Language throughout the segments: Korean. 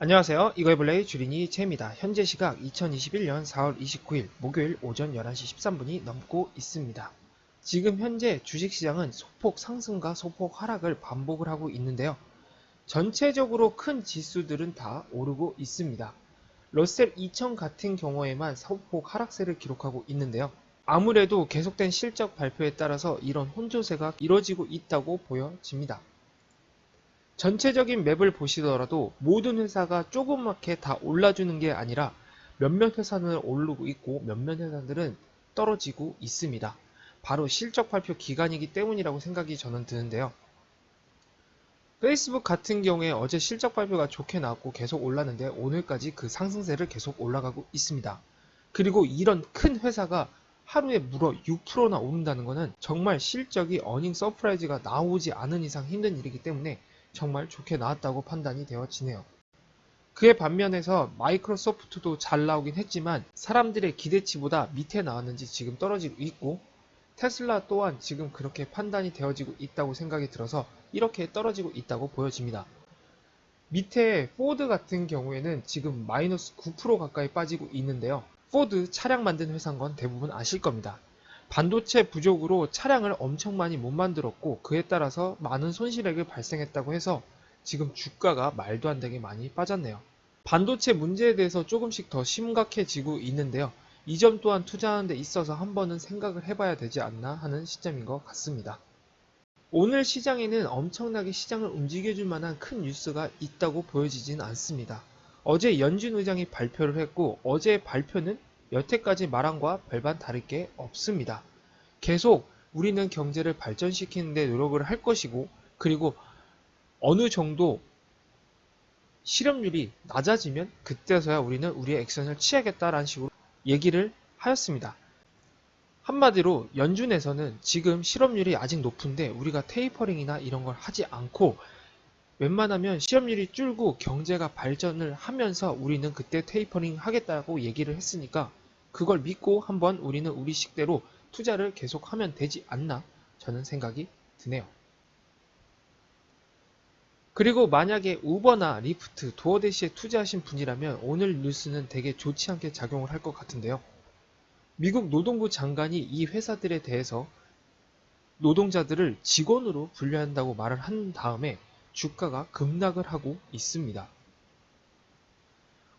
안녕하세요. 이거이블레이 주린이 채입니다. 현재 시각 2021년 4월 29일 목요일 오전 11시 13분이 넘고 있습니다. 지금 현재 주식시장은 소폭 상승과 소폭 하락을 반복을 하고 있는데요. 전체적으로 큰 지수들은 다 오르고 있습니다. 러셀 2000 같은 경우에만 소폭 하락세를 기록하고 있는데요. 아무래도 계속된 실적 발표에 따라서 이런 혼조세가 이뤄지고 있다고 보여집니다. 전체적인 맵을 보시더라도 모든 회사가 조그맣게 다 올라주는 게 아니라 몇몇 회사는 오르고 있고 몇몇 회사들은 떨어지고 있습니다. 바로 실적 발표 기간이기 때문이라고 생각이 저는 드는데요. 페이스북 같은 경우에 어제 실적 발표가 좋게 나왔고 계속 올랐는데 오늘까지 그 상승세를 계속 올라가고 있습니다. 그리고 이런 큰 회사가 하루에 무려 6%나 오른다는 것은 정말 실적이 어닝 서프라이즈가 나오지 않은 이상 힘든 일이기 때문에 정말 좋게 나왔다고 판단이 되어지네요. 그의 반면에서 마이크로소프트도 잘 나오긴 했지만 사람들의 기대치보다 밑에 나왔는지 지금 떨어지고 있고 테슬라 또한 지금 그렇게 판단이 되어지고 있다고 생각이 들어서 이렇게 떨어지고 있다고 보여집니다. 밑에 포드 같은 경우에는 지금 마이너스 9% 가까이 빠지고 있는데요. 포드 차량 만든 회사인 건 대부분 아실 겁니다. 반도체 부족으로 차량을 엄청 많이 못 만들었고 그에 따라서 많은 손실액을 발생했다고 해서 지금 주가가 말도 안 되게 많이 빠졌네요. 반도체 문제에 대해서 조금씩 더 심각해지고 있는데요. 이 점 또한 투자하는 데 있어서 한 번은 생각을 해봐야 되지 않나 하는 시점인 것 같습니다. 오늘 시장에는 엄청나게 시장을 움직여줄 만한 큰 뉴스가 있다고 보여지진 않습니다. 어제 연준 의장이 발표를 했고 어제 발표는 여태까지 말한 과 별반 다를 게 없습니다. 계속 우리는 경제를 발전시키는 데 노력을 할 것이고 그리고 어느 정도 실업률이 낮아지면 그때서야 우리는 우리의 액션을 취하겠다라는 식으로 얘기를 하였습니다. 한마디로 연준에서는 지금 실업률이 아직 높은데 우리가 테이퍼링이나 이런 걸 하지 않고 웬만하면 실업률이 줄고 경제가 발전을 하면서 우리는 그때 테이퍼링 하겠다고 얘기를 했으니까 그걸 믿고 한번 우리는 우리 식대로 투자를 계속하면 되지 않나 저는 생각이 드네요. 그리고 만약에 우버나 리프트, 도어대시에 투자하신 분이라면 오늘 뉴스는 되게 좋지 않게 작용을 할 것 같은데요. 미국 노동부 장관이 이 회사들에 대해서 노동자들을 직원으로 분류한다고 말을 한 다음에 주가가 급락을 하고 있습니다.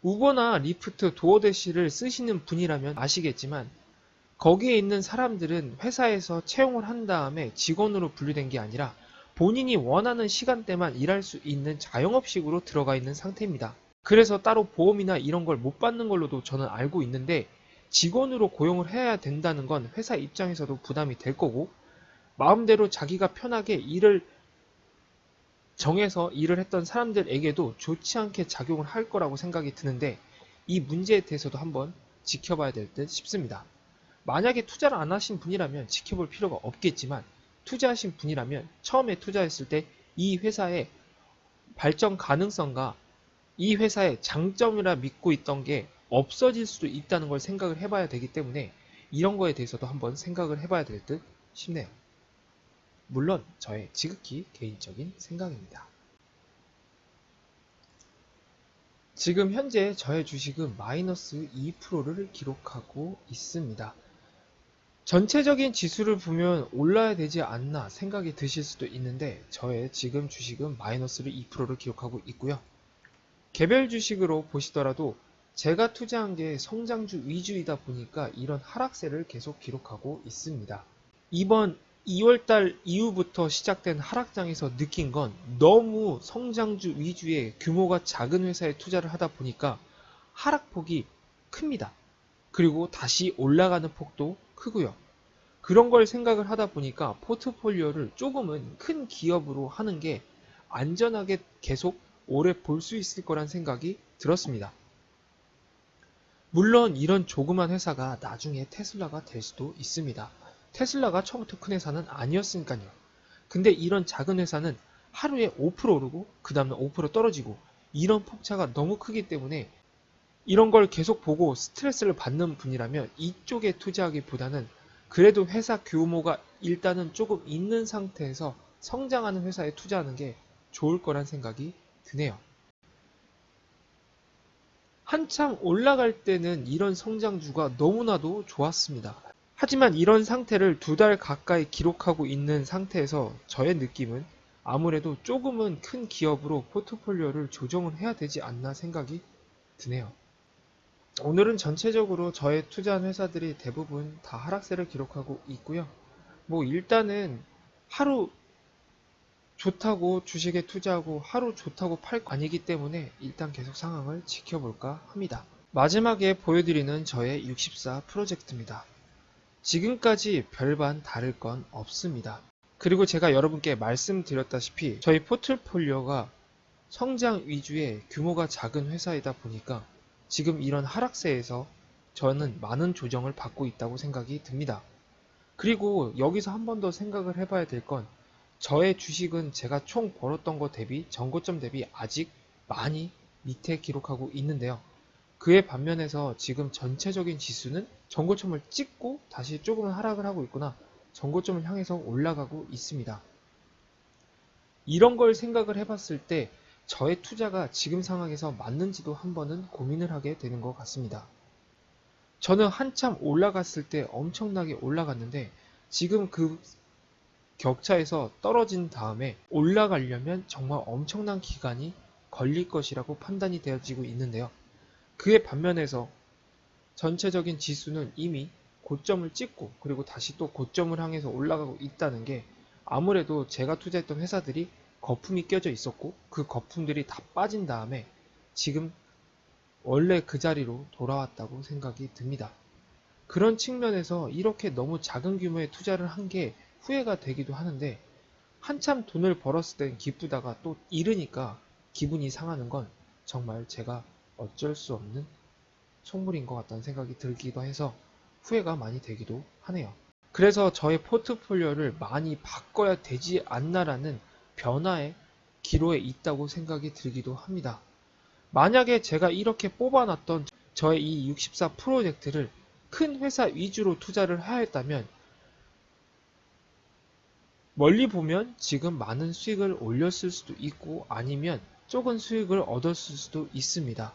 우버나 리프트, 도어대시를 쓰시는 분이라면 아시겠지만 거기에 있는 사람들은 회사에서 채용을 한 다음에 직원으로 분류된 게 아니라 본인이 원하는 시간대만 일할 수 있는 자영업식으로 들어가 있는 상태입니다. 그래서 따로 보험이나 이런 걸 못 받는 걸로도 저는 알고 있는데 직원으로 고용을 해야 된다는 건 회사 입장에서도 부담이 될 거고 마음대로 자기가 편하게 일을 정해서 일을 했던 사람들에게도 좋지 않게 작용을 할 거라고 생각이 드는데 이 문제에 대해서도 한번 지켜봐야 될 듯 싶습니다. 만약에 투자를 안 하신 분이라면 지켜볼 필요가 없겠지만 투자하신 분이라면 처음에 투자했을 때 이 회사의 발전 가능성과 이 회사의 장점이라 믿고 있던 게 없어질 수도 있다는 걸 생각을 해봐야 되기 때문에 이런 거에 대해서도 한번 생각을 해봐야 될 듯 싶네요. 물론 저의 지극히 개인적인 생각입니다. 지금 현재 저의 주식은 마이너스 2%를 기록하고 있습니다. 전체적인 지수를 보면 올라야 되지 않나 생각이 드실 수도 있는데 저의 지금 주식은 마이너스를 2%를 기록하고 있고요. 개별 주식으로 보시더라도 제가 투자한 게 성장주 위주이다 보니까 이런 하락세를 계속 기록하고 있습니다. 이번 2월달 이후부터 시작된 하락장에서 느낀 건 너무 성장주 위주의 규모가 작은 회사에 투자를 하다 보니까 하락폭이 큽니다. 그리고 다시 올라가는 폭도 크고요. 그런 걸 생각을 하다 보니까 포트폴리오를 조금은 큰 기업으로 하는 게 안전하게 계속 오래 볼 수 있을 거란 생각이 들었습니다. 물론 이런 조그만 회사가 나중에 테슬라가 될 수도 있습니다. 테슬라가 처음부터 큰 회사는 아니었으니까요. 근데 이런 작은 회사는 하루에 5% 오르고 그 다음날 5% 떨어지고 이런 폭차가 너무 크기 때문에 이런 걸 계속 보고 스트레스를 받는 분이라면 이쪽에 투자하기보다는 그래도 회사 규모가 일단은 조금 있는 상태에서 성장하는 회사에 투자하는 게 좋을 거란 생각이 드네요. 한참 올라갈 때는 이런 성장주가 너무나도 좋았습니다. 하지만 이런 상태를 두 달 가까이 기록하고 있는 상태에서 저의 느낌은 아무래도 조금은 큰 기업으로 포트폴리오를 조정을 해야 되지 않나 생각이 드네요. 오늘은 전체적으로 저의 투자한 회사들이 대부분 다 하락세를 기록하고 있고요. 뭐 일단은 하루 좋다고 주식에 투자하고 하루 좋다고 팔거 아니기 때문에 일단 계속 상황을 지켜볼까 합니다. 마지막에 보여드리는 저의 64 프로젝트입니다. 지금까지 별반 다를 건 없습니다. 그리고 제가 여러분께 말씀드렸다시피 저희 포트폴리오가 성장 위주의 규모가 작은 회사이다 보니까 지금 이런 하락세에서 저는 많은 조정을 받고 있다고 생각이 듭니다. 그리고 여기서 한 번 더 생각을 해봐야 될 건 저의 주식은 제가 총 벌었던 것 대비 전고점 대비 아직 많이 밑에 기록하고 있는데요. 그에 반면에서 지금 전체적인 지수는 전고점을 찍고 다시 조금은 하락을 하고 있구나. 전고점을 향해서 올라가고 있습니다. 이런 걸 생각을 해봤을 때 저의 투자가 지금 상황에서 맞는지도 한 번은 고민을 하게 되는 것 같습니다. 저는 한참 올라갔을 때 엄청나게 올라갔는데 지금 그 격차에서 떨어진 다음에 올라가려면 정말 엄청난 기간이 걸릴 것이라고 판단이 되어지고 있는데요. 그에 반면에서 전체적인 지수는 이미 고점을 찍고 그리고 다시 또 고점을 향해서 올라가고 있다는 게 아무래도 제가 투자했던 회사들이 거품이 껴져 있었고 그 거품들이 다 빠진 다음에 지금 원래 그 자리로 돌아왔다고 생각이 듭니다. 그런 측면에서 이렇게 너무 작은 규모의 투자를 한 게 후회가 되기도 하는데 한참 돈을 벌었을 땐 기쁘다가 또 잃으니까 기분이 상하는 건 정말 제가 어쩔 수 없는 속물인 것 같다는 생각이 들기도 해서 후회가 많이 되기도 하네요. 그래서 저의 포트폴리오를 많이 바꿔야 되지 않나라는 변화의 기로에 있다고 생각이 들기도 합니다. 만약에 제가 이렇게 뽑아놨던 저의 이 64 프로젝트를 큰 회사 위주로 투자를 하였다면 멀리 보면 지금 많은 수익을 올렸을 수도 있고 아니면 적은 수익을 얻었을 수도 있습니다.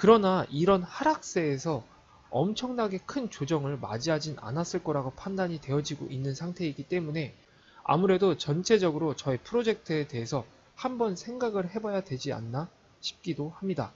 그러나 이런 하락세에서 엄청나게 큰 조정을 맞이하진 않았을 거라고 판단이 되어지고 있는 상태이기 때문에 아무래도 전체적으로 저의 프로젝트에 대해서 한번 생각을 해봐야 되지 않나 싶기도 합니다.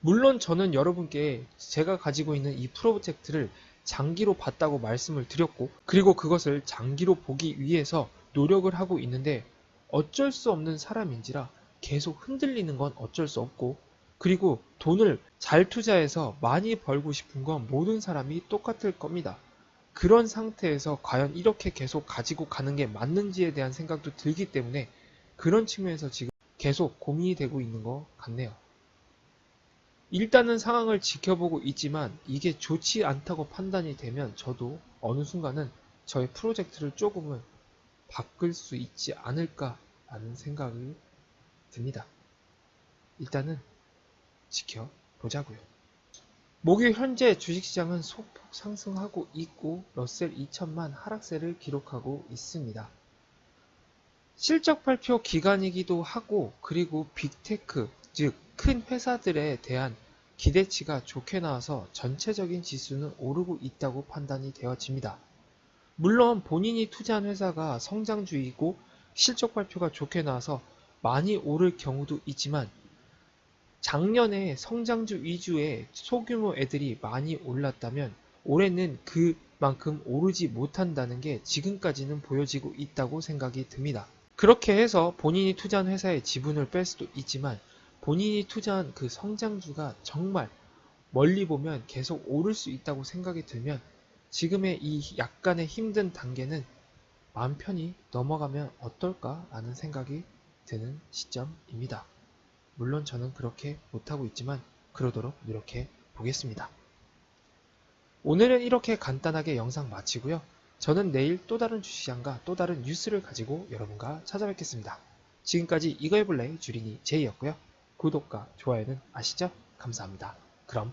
물론 저는 여러분께 제가 가지고 있는 이 프로젝트를 장기로 봤다고 말씀을 드렸고 그리고 그것을 장기로 보기 위해서 노력을 하고 있는데 어쩔 수 없는 사람인지라 계속 흔들리는 건 어쩔 수 없고 그리고 돈을 잘 투자해서 많이 벌고 싶은 건 모든 사람이 똑같을 겁니다. 그런 상태에서 과연 이렇게 계속 가지고 가는 게 맞는지에 대한 생각도 들기 때문에 그런 측면에서 지금 계속 고민이 되고 있는 것 같네요. 일단은 상황을 지켜보고 있지만 이게 좋지 않다고 판단이 되면 저도 어느 순간은 저의 프로젝트를 조금은 바꿀 수 있지 않을까라는 생각이 듭니다. 일단은 지켜보자고요. 목요일 현재 주식시장은 소폭 상승하고 있고 러셀 2000만 하락세를 기록하고 있습니다. 실적 발표 기간이기도 하고 그리고 빅테크 즉 큰 회사들에 대한 기대치가 좋게 나와서 전체적인 지수는 오르고 있다고 판단이 되어집니다. 물론 본인이 투자한 회사가 성장주이고 실적 발표가 좋게 나와서 많이 오를 경우도 있지만 작년에 성장주 위주의 소규모 애들이 많이 올랐다면 올해는 그만큼 오르지 못한다는 게 지금까지는 보여지고 있다고 생각이 듭니다. 그렇게 해서 본인이 투자한 회사의 지분을 뺄 수도 있지만 본인이 투자한 그 성장주가 정말 멀리 보면 계속 오를 수 있다고 생각이 들면 지금의 이 약간의 힘든 단계는 마음 편히 넘어가면 어떨까 라는 생각이 드는 시점입니다. 물론 저는 그렇게 못하고 있지만 그러도록 노력해 보겠습니다. 오늘은 이렇게 간단하게 영상 마치고요. 저는 내일 또 다른 주시장과 또 다른 뉴스를 가지고 여러분과 찾아뵙겠습니다. 지금까지 이거 해볼래 주린이 제이였고요. 구독과 좋아요는 아시죠? 감사합니다. 그럼